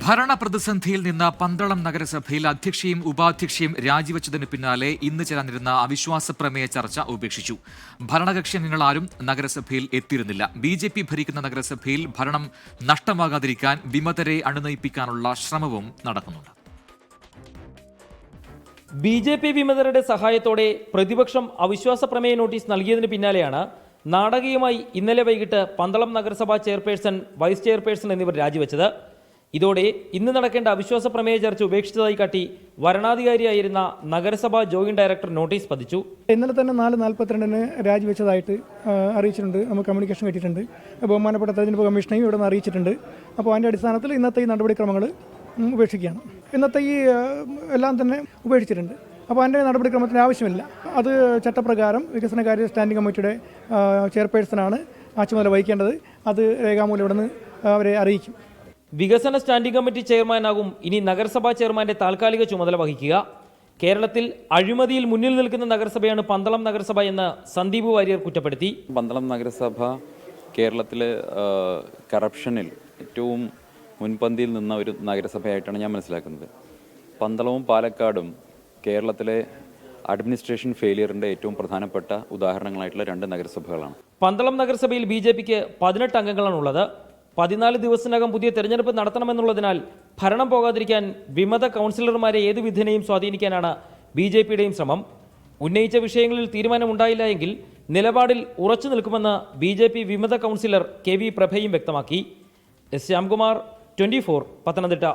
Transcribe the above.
ഭരണപ്രതിസന്ധിയിൽ നിന്ന് പന്തളം നഗരസഭയിൽ അധ്യക്ഷയും ഉപാധ്യക്ഷയും രാജിവെച്ചതിന് പിന്നാലെ ഇന്ന് ചേരാനിരുന്ന അവിശ്വാസ പ്രമേയ ചർച്ച ഉപേക്ഷിച്ചു. ഭരണകക്ഷി അംഗങ്ങളാരും നഗരസഭയിൽ എത്തിയിരുന്നില്ല. ബി ജെ പി ഭരിക്കുന്ന നഗരസഭയിൽ ഭരണം നഷ്ടമാകാതിരിക്കാൻ വിമതരെ അണുനയിപ്പിക്കാനുള്ള ശ്രമവും നടക്കുന്നുണ്ട്. ബി ജെ പി വിമതരുടെ സഹായത്തോടെ പ്രതിപക്ഷം അവിശ്വാസ പ്രമേയ നോട്ടീസ് നൽകിയതിന് പിന്നാലെയാണ് നാടകീയമായി ഇന്നലെ വൈകിട്ട് പന്തളം നഗരസഭാ ചെയർപേഴ്സൺ വൈസ് ചെയർപേഴ്സൺ എന്നിവർ രാജിവെച്ചത്. ഇതോടെ ഇന്ന് നടക്കേണ്ട അവിശ്വാസ പ്രമേയ ചർച്ച ഉപേക്ഷിച്ചതായി കാട്ടി വരണാധികാരിയായിരുന്ന നഗരസഭാ ജോയിന്റ് ഡയറക്ടർ നോട്ടീസ് പതിച്ചു. ഇന്നലെ തന്നെ നാല് നാൽപ്പത്തിരണ്ടിന് രാജിവെച്ചതായിട്ട് അറിയിച്ചിട്ടുണ്ട്. നമുക്ക് കമ്മ്യൂണിക്കേഷൻ കിട്ടിയിട്ടുണ്ട്. ബഹുമാനപ്പെട്ട തെരഞ്ഞെടുപ്പ് കമ്മീഷനെയും ഇവിടെ നിന്ന് അറിയിച്ചിട്ടുണ്ട്. അപ്പോൾ അതിന്റെ അടിസ്ഥാനത്തിൽ ഇന്നത്തെ ഈ നടപടിക്രമങ്ങൾ ഉപേക്ഷിക്കുകയാണ്. ഇന്നത്തെ ഈ എല്ലാം തന്നെ ഉപേക്ഷിച്ചിട്ടുണ്ട്. അപ്പോൾ അതിന്റെ നടപടിക്രമത്തിന് ആവശ്യമില്ല. അത് ചട്ടപ്രകാരം വികസനകാര്യ സ്റ്റാൻഡിംഗ് കമ്മിറ്റിയുടെ ചെയർപേഴ്സണാണ് ആ ചുമതല വഹിക്കേണ്ടത്. അത് രേഖാമൂലം ഇവിടെ നിന്ന് അവരെ അറിയിക്കും. വികസന സ്റ്റാൻഡിംഗ് കമ്മിറ്റി ചെയർമാനാകും ഇനി നഗരസഭാ ചെയർമാന്റെ താൽക്കാലിക ചുമതല വഹിക്കുക. കേരളത്തിൽ അഴിമതിയിൽ മുന്നിൽ നിൽക്കുന്ന നഗരസഭയാണ് പന്തളം നഗരസഭ എന്ന് സന്ദീപ് വാര്യർ കുറ്റപ്പെടുത്തി. പന്തളം നഗരസഭ കേരളത്തിലെ കറപ്ഷനിൽ ഏറ്റവും മുൻപന്തിയിൽ നിന്ന ഒരു നഗരസഭയായിട്ടാണ് ഞാൻ മനസ്സിലാക്കുന്നത്. പന്തളവും പാലക്കാടും കേരളത്തിലെ അഡ്മിനിസ്ട്രേഷൻ ഫെയിലിയറിന്റെ ഏറ്റവും പ്രധാനപ്പെട്ട ഉദാഹരണങ്ങളായിട്ടുള്ള രണ്ട് നഗരസഭകളാണ്. പന്തളം നഗരസഭയിൽ ബി ജെ പിക്ക് പതിനെട്ട് അംഗങ്ങളാണുള്ളത്. പതിനാല് ദിവസത്തിനകം പുതിയ തെരഞ്ഞെടുപ്പ് നടത്തണമെന്നുള്ളതിനാൽ ഭരണം പോകാതിരിക്കാൻ വിമത കൗൺസിലർമാരെ ഏത് വിധേനയും സ്വാധീനിക്കാനാണ് ബി ജെ പിയുടെയും ശ്രമം. ഉന്നയിച്ച വിഷയങ്ങളിൽ തീരുമാനമുണ്ടായില്ല എങ്കിൽ നിലപാടിൽ ഉറച്ചു നിൽക്കുമെന്ന് ബി ജെ പി വിമത കൗൺസിലർ കെ വി പ്രഭയും വ്യക്തമാക്കി. S Shyamkumar twenty four Pathanamthitta.